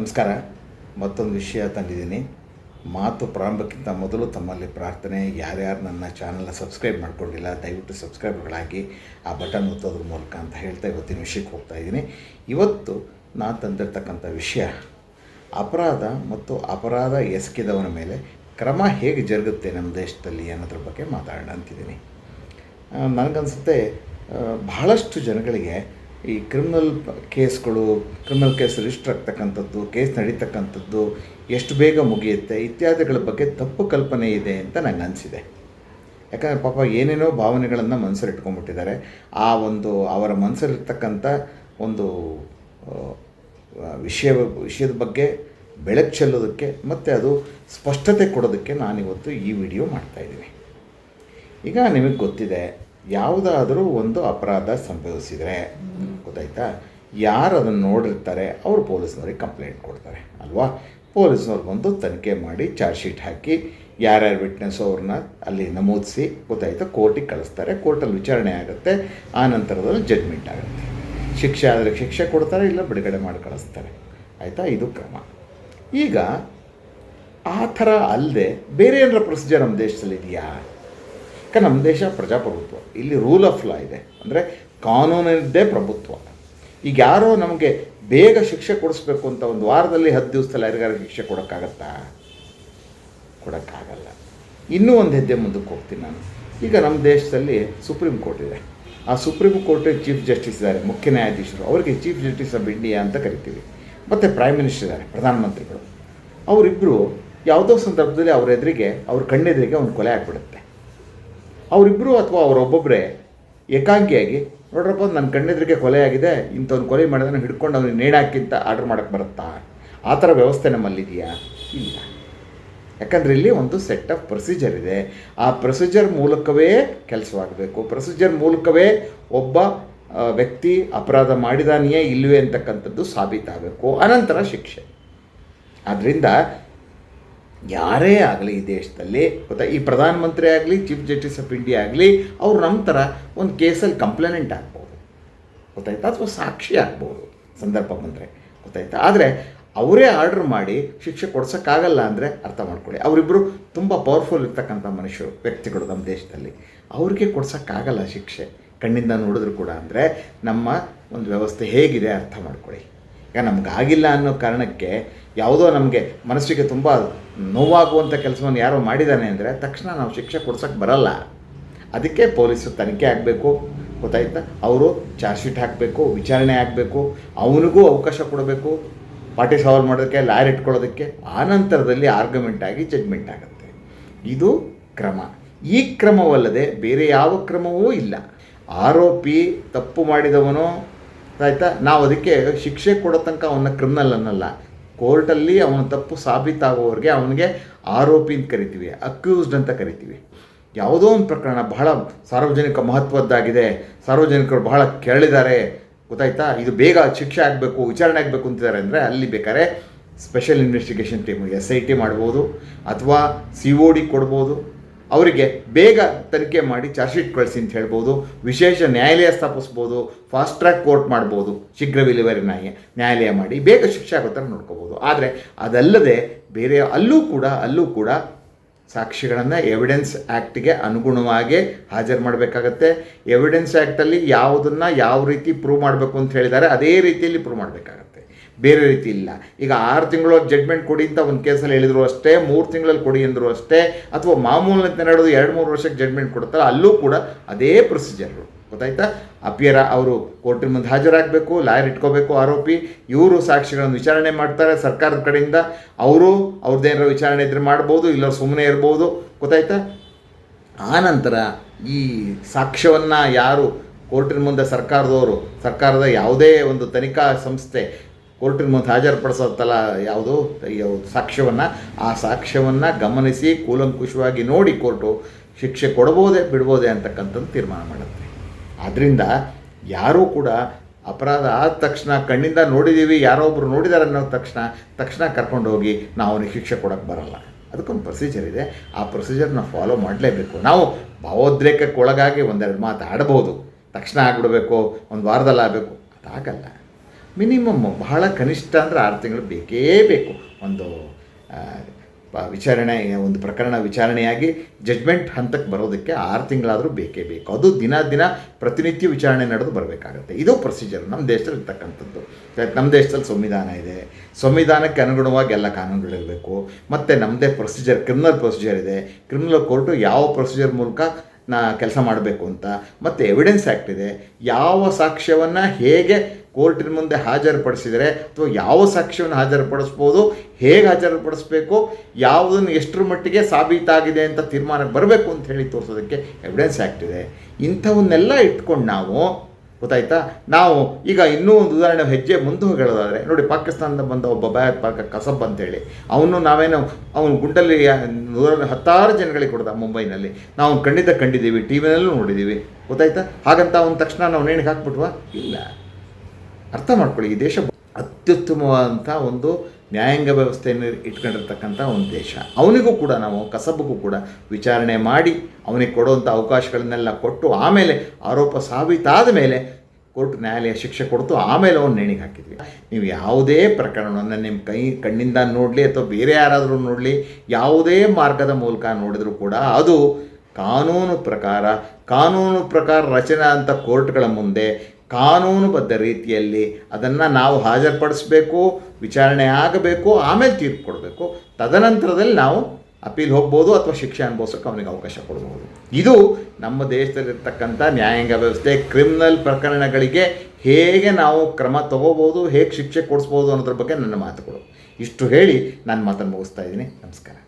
ನಮಸ್ಕಾರ. ಮತ್ತೊಂದು ವಿಷಯ ತಂದಿದ್ದೀನಿ. ಮಾತು ಪ್ರಾರಂಭಕ್ಕಿಂತ ಮೊದಲು ತಮ್ಮಲ್ಲಿ ಪ್ರಾರ್ಥನೆ, ಯಾರ್ಯಾರು ನನ್ನ ಚಾನಲ್ನ ಸಬ್ಸ್ಕ್ರೈಬ್ ಮಾಡ್ಕೊಂಡಿಲ್ಲ, ದಯವಿಟ್ಟು ಸಬ್ಸ್ಕ್ರೈಬ್ಗಳಾಗಿ ಆ ಬಟನ್ ಒತ್ತೋದ್ರ ಮೂಲಕ ಅಂತ ಹೇಳ್ತಾ ಇವತ್ತಿನ ವಿಷಯಕ್ಕೆ ಹೋಗ್ತಾ ಇದ್ದೀನಿ. ಇವತ್ತು ನಾನು ತಂದಿರ್ತಕ್ಕಂಥ ವಿಷಯ, ಅಪರಾಧ ಮತ್ತು ಅಪರಾಧ ಎಸಗಿದವನ ಮೇಲೆ ಕ್ರಮ ಹೇಗೆ ಜರುಗುತ್ತೆ ನಮ್ಮ ದೇಶದಲ್ಲಿ ಅನ್ನೋದ್ರ ಬಗ್ಗೆ ಮಾತಾಡೋಣ ಅಂತಿದ್ದೀನಿ. ನನಗನ್ಸುತ್ತೆ ಬಹಳಷ್ಟು ಜನಗಳಿಗೆ ಈ ಕ್ರಿಮಿನಲ್ ಕೇಸ್ಗಳು ಕ್ರಿಮಿನಲ್ ಕೇಸ್ ರಿಜಿಸ್ಟರ್ ಆಗ್ತಕ್ಕಂಥದ್ದು, ಕೇಸ್ ನಡೀತಕ್ಕಂಥದ್ದು, ಎಷ್ಟು ಬೇಗ ಮುಗಿಯುತ್ತೆ ಇತ್ಯಾದಿಗಳ ಬಗ್ಗೆ ತಪ್ಪು ಕಲ್ಪನೆ ಇದೆ ಅಂತ ನನಗೆ ಅನಿಸಿದೆ. ಯಾಕಂದರೆ ಪಾಪ ಏನೇನೋ ಭಾವನೆಗಳನ್ನು ಮನಸ್ಸಲ್ಲಿ ಇಟ್ಕೊಂಡ್ಬಿಟ್ಟಿದ್ದಾರೆ. ಆ ಒಂದು, ಅವರ ಮನಸ್ಸಲ್ಲಿರ್ತಕ್ಕಂಥ ಒಂದು ವಿಷಯ, ವಿಷಯದ ಬಗ್ಗೆ ಬೆಳಕು ಚೆಲ್ಲೋದಕ್ಕೆ ಮತ್ತು ಅದು ಸ್ಪಷ್ಟತೆ ಕೊಡೋದಕ್ಕೆ ನಾನಿವತ್ತು ಈ ವಿಡಿಯೋ ಮಾಡ್ತಾಯಿದ್ದೀನಿ ಈಗ ನಿಮಗೆ ಗೊತ್ತಿದೆ ಯಾವುದಾದರೂ ಒಂದು ಅಪರಾಧ ಸಂಭವಿಸಿದರೆ, ಗೊತ್ತಾಯ್ತಾ? ಯಾರು ಅದನ್ನು ನೋಡಿರ್ತಾರೆ, ಅವರು ಪೊಲೀಸ್ನವ್ರಿಗೆ ಕಂಪ್ಲೇಂಟ್ ಕೊಡ್ತಾರೆ, ಅಲ್ವಾ? ಪೊಲೀಸ್ನವ್ರು ಬಂದು ತನಿಖೆ ಮಾಡಿ ಚಾರ್ಜ್ ಶೀಟ್ ಹಾಕಿ, ಯಾರ್ಯಾರು ವಿಟ್ನೆಸ್ ಅವ್ರನ್ನ ಅಲ್ಲಿ ನಮೂದಿಸಿ, ಗೊತ್ತಾಯ್ತಾ? ಕೋರ್ಟಿಗೆ ಕಳಿಸ್ತಾರೆ, ಕೋರ್ಟಲ್ಲಿ ವಿಚಾರಣೆ ಆಗುತ್ತೆ, ಆ ನಂತರದಲ್ಲಿ ಜಡ್ಮೆಂಟ್ ಆಗುತ್ತೆ. ಶಿಕ್ಷೆ ಆದರೆ ಶಿಕ್ಷೆ ಕೊಡ್ತಾರೆ, ಇಲ್ಲ ಬಿಡುಗಡೆ ಮಾಡಿ ಕಳಿಸ್ತಾರೆ. ಆಯಿತಾ? ಇದು ಕ್ರಮ. ಈಗ ಆ ಥರ ಅಲ್ಲದೆ ಬೇರೆ ಏನಾರ ಪ್ರೊಸೀಜರ್ ನಮ್ಮ ದೇಶದಲ್ಲಿ ಇದೆಯಾ? ಯಾಕೆ ನಮ್ಮ ದೇಶ ಪ್ರಜಾಪ್ರಭುತ್ವ. ಇಲ್ಲಿ ರೂಲ್ ಆಫ್ ಲಾ ಇದೆ. ಅಂದರೆ ಕಾನೂನಿದ್ದೇ ಪ್ರಭುತ್ವ. ಈಗ ಯಾರೋ ನಮಗೆ ಬೇಗ ಶಿಕ್ಷೆ ಕೊಡಿಸ್ಬೇಕು ಅಂತ ಒಂದು ವಾರದಲ್ಲಿ ಹತ್ತು ದಿವಸದಲ್ಲಿ ಯಾರಿಗಾರು ಶಿಕ್ಷೆ ಕೊಡೋಕ್ಕಾಗತ್ತಾ? ಕೊಡೋಕ್ಕಾಗಲ್ಲ. ಇನ್ನೂ ಒಂದು ಹೆಜ್ಜೆ ಮುಂದಕ್ಕೆ ಹೋಗ್ತೀನಿ ನಾನು. ಈಗ ನಮ್ಮ ದೇಶದಲ್ಲಿ ಸುಪ್ರೀಂ ಕೋರ್ಟ್ ಇದೆ. ಆ ಸುಪ್ರೀಂ ಕೋರ್ಟ್ ಚೀಫ್ ಜಸ್ಟಿಸ್ ಇದ್ದಾರೆ, ಮುಖ್ಯ ನ್ಯಾಯಾಧೀಶರು. ಅವರಿಗೆ ಚೀಫ್ ಜಸ್ಟಿಸ್ ಆಫ್ ಇಂಡಿಯಾ ಅಂತ ಕರಿತೀವಿ. ಮತ್ತು ಪ್ರೈಮ್ ಮಿನಿಸ್ಟರ್ ಇದ್ದಾರೆ, ಪ್ರಧಾನಮಂತ್ರಿಗಳು. ಅವರಿಬ್ಬರು ಯಾವುದೋ ಸಂದರ್ಭದಲ್ಲಿ ಅವರೆದುರಿಗೆ ಅವ್ರ ಕಣ್ಣೆದುರಿಗೆ ಒಂದು ಕೊಲೆ ಆಗಿಬಿಡುತ್ತೆ. ಅವರಿಬ್ಬರು ಅಥವಾ ಅವರೊಬ್ಬೊಬ್ಬರೇ ಏಕಾಂಗಿಯಾಗಿ, ನೋಡ್ರಪ್ಪ ನನ್ನ ಕಣ್ಣೆದ್ರಿಗೆ ಕೊಲೆ ಆಗಿದೆ ಇಂಥವ್ನು ಕೊಲೆ ಮಾಡಿದ್ರೆ ಹಿಡ್ಕೊಂಡು ಅವ್ನಿಗೆ ನೇಣಾಕಿಂತ ಆರ್ಡರ್ ಮಾಡೋಕ್ಕೆ ಬರುತ್ತಾ? ಆ ಥರ ವ್ಯವಸ್ಥೆ ನಮ್ಮಲ್ಲಿದೆಯಾ? ಇಲ್ಲ. ಯಾಕಂದರೆ ಇಲ್ಲಿ ಒಂದು ಸೆಟ್ ಆಫ್ ಪ್ರೊಸೀಜರ್ ಇದೆ. ಆ ಪ್ರೊಸೀಜರ್ ಮೂಲಕವೇ ಕೆಲಸವಾಗಬೇಕು. ಪ್ರೊಸೀಜರ್ ಮೂಲಕವೇ ಒಬ್ಬ ವ್ಯಕ್ತಿ ಅಪರಾಧ ಮಾಡಿದಾನೆಯೇ ಇಲ್ಲವೇ ಅಂತಕ್ಕಂಥದ್ದು ಸಾಬೀತಾಗಬೇಕು. ಅನಂತರ ಶಿಕ್ಷೆ. ಆದ್ದರಿಂದ ಯಾರೇ ಆಗಲಿ ಈ ದೇಶದಲ್ಲಿ, ಗೊತ್ತಾ? ಈ ಪ್ರಧಾನಮಂತ್ರಿ ಆಗಲಿ, ಚೀಫ್ ಜಸ್ಟಿಸ್ ಆಫ್ ಇಂಡಿಯಾ ಆಗಲಿ, ಅವ್ರು ನಮ್ಮ ಥರ ಒಂದು ಕೇಸಲ್ಲಿ ಕಂಪ್ಲೇನೆಂಟ್ ಆಗ್ಬೋದು. ಗೊತ್ತಾಯ್ತಾ? ಅಥವಾ ಸಾಕ್ಷಿ ಆಗ್ಬೋದು, ಸಂದರ್ಭ ಬಂದರೆ. ಗೊತ್ತಾಯ್ತಾ? ಆದರೆ ಅವರೇ ಆರ್ಡರ್ ಮಾಡಿ ಶಿಕ್ಷೆ ಕೊಡ್ಸೋಕ್ಕಾಗಲ್ಲ ಅಂದರೆ ಅರ್ಥ ಮಾಡ್ಕೊಳ್ಳಿ. ಅವರಿಬ್ಬರು ತುಂಬ ಪವರ್ಫುಲ್ ಇರ್ತಕ್ಕಂಥ ಮನುಷ್ಯರು, ವ್ಯಕ್ತಿಗಳು ನಮ್ಮ ದೇಶದಲ್ಲಿ. ಅವ್ರಿಗೆ ಕೊಡ್ಸೋಕ್ಕಾಗಲ್ಲ ಶಿಕ್ಷೆ. ಕಣ್ಣಿಂದ ನೋಡಿದ್ರು ಕೂಡ ಅಂದರೆ ನಮ್ಮ ಒಂದು ವ್ಯವಸ್ಥೆ ಹೇಗಿದೆ ಅರ್ಥ ಮಾಡ್ಕೊಳ್ಳಿ. ಈಗ ನಮಗಾಗಿಲ್ಲ ಅನ್ನೋ ಕಾರಣಕ್ಕೆ ಯಾವುದೋ ನಮಗೆ ಮನಸ್ಸಿಗೆ ತುಂಬ ನೋವಾಗುವಂಥ ಕೆಲಸವನ್ನು ಯಾರೋ ಮಾಡಿದ್ದಾನೆ ಅಂದರೆ ತಕ್ಷಣ ನಾವು ಶಿಕ್ಷೆ ಕೊಡ್ಸೋಕ್ಕೆ ಬರಲ್ಲ. ಅದಕ್ಕೆ ಪೊಲೀಸರು ತನಿಖೆ ಆಗಬೇಕು, ಗೊತ್ತಾಯ್ತಾ? ಅವರು ಚಾರ್ಜ್ ಶೀಟ್ ಹಾಕಬೇಕು, ವಿಚಾರಣೆ ಆಗಬೇಕು, ಅವನಿಗೂ ಅವಕಾಶ ಕೊಡಬೇಕು ಪಾಟಿ ಸಾಲ್ವ್ ಮಾಡೋದಕ್ಕೆ, ಲಾಯರ್ ಇಟ್ಕೊಳ್ಳೋದಕ್ಕೆ, ಆ ನಂತರದಲ್ಲಿ ಆರ್ಗ್ಯುಮೆಂಟ್ ಆಗಿ ಜಡ್ಮೆಂಟ್ ಆಗುತ್ತೆ. ಇದು ಕ್ರಮ. ಈ ಕ್ರಮವಲ್ಲದೆ ಬೇರೆ ಯಾವ ಕ್ರಮವೂ ಇಲ್ಲ. ಆರೋಪಿ ತಪ್ಪು ಮಾಡಿದವನು ಆಯಿತಾ? ನಾವು ಅದಕ್ಕೆ ಶಿಕ್ಷೆ ಕೊಡೋ ತನಕ ಅವನ ಕ್ರಿಮಿನಲ್ ಅನ್ನಲ್ಲ. ಕೋರ್ಟಲ್ಲಿ ಅವನ ತಪ್ಪು ಸಾಬೀತಾಗೋವ್ರಿಗೆ ಅವನಿಗೆ ಆರೋಪಿ ಅಂತ ಕರಿತೀವಿ ಅಕ್ಯೂಸ್ಡ್ ಅಂತ ಕರಿತೀವಿ. ಯಾವುದೋ ಒಂದು ಪ್ರಕರಣ ಬಹಳ ಸಾರ್ವಜನಿಕ ಮಹತ್ವದ್ದಾಗಿದೆ, ಸಾರ್ವಜನಿಕರು ಬಹಳ ಕೆರಳಿದ್ದಾರೆ. ಗೊತ್ತಾಯ್ತಾ? ಇದು ಬೇಗ ಶಿಕ್ಷೆ ಆಗಬೇಕು, ವಿಚಾರಣೆ ಆಗಬೇಕು ಅಂತಿದ್ದಾರೆ ಅಂದರೆ ಅಲ್ಲಿ ಬೇಕಾದ್ರೆ special investigation team S I T ಮಾಡ್ಬೋದು, ಅಥವಾ ಸಿ ಒ ಡಿ ಕೊಡ್ಬೋದು. ಅವರಿಗೆ ಬೇಗ ತನಿಖೆ ಮಾಡಿ ಚಾರ್ಜ್ ಶೀಟ್ ಕಳಿಸಿ ಅಂತ ಹೇಳ್ಬೋದು. ವಿಶೇಷ ನ್ಯಾಯಾಲಯ ಸ್ಥಾಪಿಸ್ಬೋದು. ಫಾಸ್ಟ್ ಟ್ರ್ಯಾಕ್ ಕೋರ್ಟ್ ಮಾಡ್ಬೋದು. ಶೀಘ್ರ ವಿಲಿವರಿ ನ್ಯಾಯ, ನ್ಯಾಯಾಲಯ ಮಾಡಿ. ಬೇಗ ಶಿಕ್ಷೆ ಆಗೋ ಥರ ನೋಡ್ಕೋಬೋದು. ಆದರೆ ಅದಲ್ಲದೆ ಬೇರೆ ಅಲ್ಲೂ ಕೂಡ ಅಲ್ಲೂ ಕೂಡ ಸಾಕ್ಷಿಗಳನ್ನು ಎವಿಡೆನ್ಸ್ ಆ್ಯಕ್ಟ್ಗೆ ಅನುಗುಣವಾಗಿ ಹಾಜರು ಮಾಡಬೇಕಾಗತ್ತೆ. ಎವಿಡೆನ್ಸ್ ಆ್ಯಕ್ಟಲ್ಲಿ ಯಾವುದನ್ನು ಯಾವ ರೀತಿ ಪ್ರೂವ್ ಮಾಡಬೇಕು ಅಂತ ಹೇಳಿದ್ದಾರೆ ಅದೇ ರೀತಿಯಲ್ಲಿ ಪ್ರೂವ್ ಮಾಡಬೇಕಾಗತ್ತೆ. ಬೇರೆ ರೀತಿ ಇಲ್ಲ. ಈಗ ಆರು ತಿಂಗಳು ಜಡ್ಮೆಂಟ್ ಕೊಡಿ ಅಂತ ಒಂದು ಕೇಸಲ್ಲಿ ಹೇಳಿದ್ರು ಅಷ್ಟೇ, ಮೂರು ತಿಂಗಳಲ್ಲಿ ಕೊಡಿ ಅಂದರು ಅಷ್ಟೇ, ಅಥವಾ ಮಾಮೂಲಿ ಅಂತ ನಡೆದು ಎರಡು ಮೂರು ವರ್ಷಕ್ಕೆ ಜಡ್ಮೆಂಟ್ ಕೊಡ್ತಾರೆ, ಅಲ್ಲೂ ಕೂಡ ಅದೇ ಪ್ರೊಸೀಜರು ಗೊತ್ತಾಯ್ತಾ? ಅಪಿಯರ ಅವರು ಕೋರ್ಟಿನ ಮುಂದೆ ಹಾಜರಾಗಬೇಕು, ಲಾಯರ್ ಇಟ್ಕೋಬೇಕು ಆರೋಪಿ. ಇವರು ಸಾಕ್ಷಿಗಳನ್ನು ವಿಚಾರಣೆ ಮಾಡ್ತಾರೆ ಸರ್ಕಾರದ ಕಡೆಯಿಂದ. ಅವರು ಅವ್ರದ್ದೇನಾರ ವಿಚಾರಣೆ ಇದ್ರೆ ಮಾಡ್ಬೋದು ಇಲ್ಲ ಸುಮ್ಮನೆ ಇರ್ಬೋದು. ಗೊತ್ತಾಯ್ತಾ? ಆನಂತರ ಈ ಸಾಕ್ಷ್ಯವನ್ನು ಯಾರು ಕೋರ್ಟಿನ ಮುಂದೆ ಸರ್ಕಾರದವರು, ಸರ್ಕಾರದ ಯಾವುದೇ ಒಂದು ತನಿಖಾ ಸಂಸ್ಥೆ ಕೋರ್ಟಿನ ಮುಂದೆ ಹಾಜರುಪಡಿಸೋತ್ತಲ್ಲ, ಯಾವುದು? ಸಾಕ್ಷ್ಯವನ್ನು, ಆ ಸಾಕ್ಷ್ಯವನ್ನು ಗಮನಿಸಿ, ಕೂಲಂಕುಷವಾಗಿ ನೋಡಿ ಕೋರ್ಟು ಶಿಕ್ಷೆ ಕೊಡ್ಬೋದೇ, ಬಿಡ್ಬೋದೇ ಅಂತಕ್ಕಂಥದ್ದು ತೀರ್ಮಾನ ಮಾಡುತ್ತೆ ಆದ್ದರಿಂದ ಯಾರೂ ಕೂಡ ಅಪರಾಧ ಆದ ತಕ್ಷಣ ಕಣ್ಣಿಂದ ನೋಡಿದ್ದೀವಿ ಯಾರೋ ಒಬ್ಬರು ನೋಡಿದ್ದಾರೆ ಅನ್ನೋ ತಕ್ಷಣ ತಕ್ಷಣ ಕರ್ಕೊಂಡು ಹೋಗಿ ನಾವು ಅವನಿಗೆ ಶಿಕ್ಷೆ ಕೊಡೋಕ್ಕೆ ಬರಲ್ಲ. ಅದಕ್ಕೊಂದು ಪ್ರೊಸೀಜರ್ ಇದೆ. ಆ ಪ್ರೊಸೀಜರ್ನ ಫಾಲೋ ಮಾಡಲೇಬೇಕು. ನಾವು ಭಾವೋದ್ರೇಕಕ್ಕೆ ಒಳಗಾಗಿ ಒಂದೆರಡು ಮಾತು ಆಡ್ಬೋದು. ತಕ್ಷಣ ಆಗಿಬಿಡಬೇಕು, ಒಂದು ವಾರದಲ್ಲಿ ಆಗಬೇಕು. ಅದಾಗಲ್ಲ. ಮಿನಿಮಮ್ ಬಹಳ ಕನಿಷ್ಠ ಅಂದರೆ ಆರು ತಿಂಗಳು ಬೇಕೇ ಬೇಕು. ಒಂದು ವಿಚಾರಣೆ, ಒಂದು ಪ್ರಕರಣ ವಿಚಾರಣೆಯಾಗಿ ಜಡ್ಜ್ಮೆಂಟ್ ಹಂತಕ್ಕೆ ಬರೋದಕ್ಕೆ ಆರು ತಿಂಗಳಾದರೂ ಬೇಕೇ ಬೇಕು. ಅದು ದಿನ ದಿನ ಪ್ರತಿನಿತ್ಯ ವಿಚಾರಣೆ ನಡೆದು ಬರಬೇಕಾಗುತ್ತೆ. ಇದು ಪ್ರೊಸೀಜರ್ ನಮ್ಮ ದೇಶದಲ್ಲಿ ಇರ್ತಕ್ಕಂಥದ್ದು. ನಮ್ಮ ದೇಶದಲ್ಲಿ ಸಂವಿಧಾನ ಇದೆ. ಸಂವಿಧಾನಕ್ಕೆ ಅನುಗುಣವಾಗಿ ಎಲ್ಲ ಕಾನೂನುಗಳಿರಬೇಕು ಮತ್ತು ನಮ್ಮದೇ ಪ್ರೊಸೀಜರ್ ಕ್ರಿಮಿನಲ್ ಪ್ರೊಸೀಜರ್ ಇದೆ. ಕ್ರಿಮಿನಲ್ ಕೋರ್ಟು ಯಾವ ಪ್ರೊಸೀಜರ್ ಮೂಲಕ ನಾ ಕೆಲಸ ಮಾಡಬೇಕು ಅಂತ. ಮತ್ತು ಎವಿಡೆನ್ಸ್ ಆ್ಯಕ್ಟ್ ಇದೆ. ಯಾವ ಸಾಕ್ಷ್ಯವನ್ನು ಹೇಗೆ ಕೋರ್ಟಿನ ಮುಂದೆ ಹಾಜರುಪಡಿಸಿದರೆ ಅಥವಾ ಯಾವ ಸಾಕ್ಷ್ಯವನ್ನು ಹಾಜರುಪಡಿಸ್ಬೋದು, ಹೇಗೆ ಹಾಜರುಪಡಿಸ್ಬೇಕು, ಯಾವುದನ್ನು ಎಷ್ಟರ ಮಟ್ಟಿಗೆ ಸಾಬೀತಾಗಿದೆ ಅಂತ ತೀರ್ಮಾನಕ್ಕೆ ಬರಬೇಕು ಅಂತ ಹೇಳಿ ತೋರಿಸೋದಕ್ಕೆ ಎವಿಡೆನ್ಸ್ ಇದೆ. ಇಂಥವನ್ನೆಲ್ಲ ಇಟ್ಕೊಂಡು ನಾವು, ಗೊತ್ತಾಯ್ತಾ? ನಾವು ಈಗ ಇನ್ನೂ ಒಂದು ಉದಾಹರಣೆ ಹೆಜ್ಜೆ ಮುಂದೆ ಹೇಳೋದಾದರೆ ನೋಡಿ ಪಾಕಿಸ್ತಾನದ ಬಂದ ಒಬ್ಬ ಭಯೋತ್ಪಾದಕ ಕಸಬ್ ಅಂತೇಳಿ. ಅವನು ನಾವೇನು, ಅವನು ಗುಂಡಲ್ಲಿ ನೂರ ಹತ್ತಾರು ಜನಗಳಿಗೆ ಕೊಡ್ದ ಮುಂಬೈನಲ್ಲಿ. ನಾವು ಖಂಡಿತ ಕಂಡಿದ್ದೀವಿ, ಟಿ ವಿನಲ್ಲೂ ನೋಡಿದ್ದೀವಿ. ಗೊತ್ತಾಯ್ತಾ? ಹಾಗಂತ ಅವನ ತಕ್ಷಣ ನಾವು ನೇಣಿಗೆ ಹಾಕ್ಬಿಟ್ವಾ? ಇಲ್ಲ. ಅರ್ಥ ಮಾಡ್ಕೊಳ್ಳಿ, ಈ ದೇಶ ಅತ್ಯುತ್ತಮವಾದಂಥ ಒಂದು ನ್ಯಾಯಾಂಗ ವ್ಯವಸ್ಥೆಯನ್ನು ಇಟ್ಕೊಂಡಿರ್ತಕ್ಕಂಥ ಒಂದು ದೇಶ. ಅವನಿಗೂ ಕೂಡ ನಾವು, ಕಸಬಗೂ ಕೂಡ ವಿಚಾರಣೆ ಮಾಡಿ, ಅವನಿಗೆ ಕೊಡುವಂಥ ಅವಕಾಶಗಳನ್ನೆಲ್ಲ ಕೊಟ್ಟು, ಆಮೇಲೆ ಆರೋಪ ಸಾಬೀತಾದ ಮೇಲೆ ಕೋರ್ಟ್ ನ್ಯಾಯಾಲಯ ಶಿಕ್ಷೆ ಕೊಡ್ತು, ಆಮೇಲೆ ಅವನು ನೇಣಿಗೆ ಹಾಕಿದ್ವಿ. ನೀವು ಯಾವುದೇ ಪ್ರಕರಣವನ್ನು ನಿಮ್ಮ ಕೈ, ಕಣ್ಣಿಂದ ನೋಡಲಿ ಅಥವಾ ಬೇರೆ ಯಾರಾದರೂ ನೋಡಲಿ, ಯಾವುದೇ ಮಾರ್ಗದ ಮೂಲಕ ನೋಡಿದರೂ ಕೂಡ ಅದು ಕಾನೂನು ಪ್ರಕಾರ ಕಾನೂನು ಪ್ರಕಾರ ರಚನೆ ಅಂತ ಕೋರ್ಟ್ಗಳ ಮುಂದೆ ಕಾನೂನುಬದ್ಧ ರೀತಿಯಲ್ಲಿ ಅದನ್ನು ನಾವು ಹಾಜರುಪಡಿಸ್ಬೇಕು, ವಿಚಾರಣೆ ಆಗಬೇಕು, ಆಮೇಲೆ ತೀರ್ಪು ಕೊಡಬೇಕು. ತದನಂತರದಲ್ಲಿ ನಾವು ಅಪೀಲ್ ಹೋಗ್ಬೋದು ಅಥವಾ ಶಿಕ್ಷೆ ಅನುಭವಿಸೋಕೆ ಅವನಿಗೆ ಅವಕಾಶ ಕೊಡ್ಬೋದು. ಇದು ನಮ್ಮ ದೇಶದಲ್ಲಿರ್ತಕ್ಕಂಥ ನ್ಯಾಯಾಂಗ ವ್ಯವಸ್ಥೆ, ಕ್ರಿಮಿನಲ್ ಪ್ರಕರಣಗಳಿಗೆ ಹೇಗೆ ನಾವು ಕ್ರಮ ತಗೋಬೋದು, ಹೇಗೆ ಶಿಕ್ಷೆ ಕೊಡಿಸ್ಬೋದು ಅನ್ನೋದ್ರ ಬಗ್ಗೆ ನನ್ನ ಮಾತುಗಳು. ಇಷ್ಟು ಹೇಳಿ ನಾನು ಮಾತನ್ನು ಮುಗಿಸ್ತಾ ಇದ್ದೀನಿ. ನಮಸ್ಕಾರ.